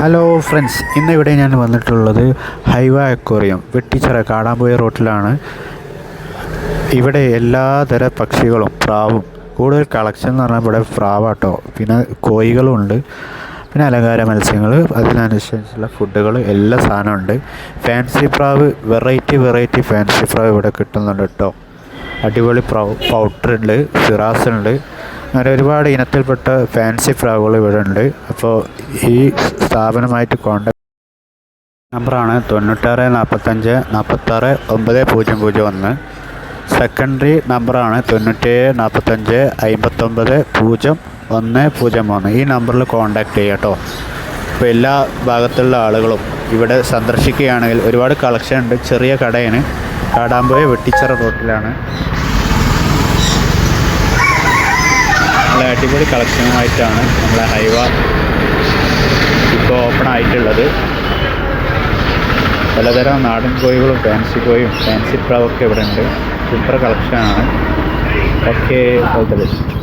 Hello friends ഇന്ന് ഇവിടെ ഞാൻ വന്നിട്ടുള്ളത് ഹൈവ അക്വേറിയം വെട്ടിച്ചിറ കാടാമ്പുഴ റോട്ടിലാണ്. ഇവിടെ എല്ലാതര പക്ഷികളും പ്രാവും കൂടുതൽ കളക്ഷൻ എന്ന് പറഞ്ഞാൽ ഇവിടെ പ്രാവാട്ടോ. പിന്നെ കോഴികളും ഉണ്ട് പിന്നെ അലങ്കാര മത്സ്യങ്ങൾ അതിനനുസരിച്ചുള്ള ഫുഡുകൾ എല്ലാ സാധനമുണ്ട്. ഫാൻസി പ്രാവ് വെറൈറ്റി വെറൈറ്റി ഫാൻസി പ്രാവ് ഇവിടെ കിട്ടുന്നുണ്ട് കേട്ടോ. അടിപൊളി പ്രാവ് പൗഡറുണ്ട് സിറാസ് അങ്ങനെ ഒരുപാട് ഇനത്തിൽപ്പെട്ട ഫാൻസി ഫ്രാഗുകൾ ഇവിടെ ഉണ്ട്. അപ്പോൾ ഈ സ്ഥാപനമായിട്ട് കോണ്ടാക്ട് നമ്പറാണ് തൊണ്ണൂറ്റാറ് നാൽപ്പത്തഞ്ച് നാൽപ്പത്താറ് ഒമ്പത് പൂജ്യം പൂജ്യം ഒന്ന്. സെക്കൻഡറി നമ്പറാണ് തൊണ്ണൂറ്റേഴ് നാൽപ്പത്തഞ്ച് അമ്പത്തൊമ്പത് പൂജ്യം ഒന്ന് പൂജ്യം മൂന്ന്. ഈ നമ്പറിൽ കോണ്ടാക്ട് ചെയ്യാം കേട്ടോ. ഇപ്പോൾ എല്ലാ ഭാഗത്തുള്ള ആളുകളും ഇവിടെ സന്ദർശിക്കുകയാണെങ്കിൽ ഒരുപാട് കളക്ഷൻ ഉണ്ട്. ചെറിയ കടയാണ്. കാടാമ്പുഴ വെട്ടിച്ചിറ റോട്ടിലാണ് നല്ല അടിപൊളി കളക്ഷനുമായിട്ടാണ് നമ്മളെ ഹൈവ ഇപ്പോൾ ഓപ്പൺ ആയിട്ടുള്ളത്. പലതരം നാടൻ കോഴികളും ഫാൻസി കോഴിയും ഫാൻസി പ്രാവൊക്കെ ഇവിടെ ഉണ്ട് സൂപ്പർ കളക്ഷനാണ് ഓക്കെ ഓൾ ദ ബെസ്റ്റ്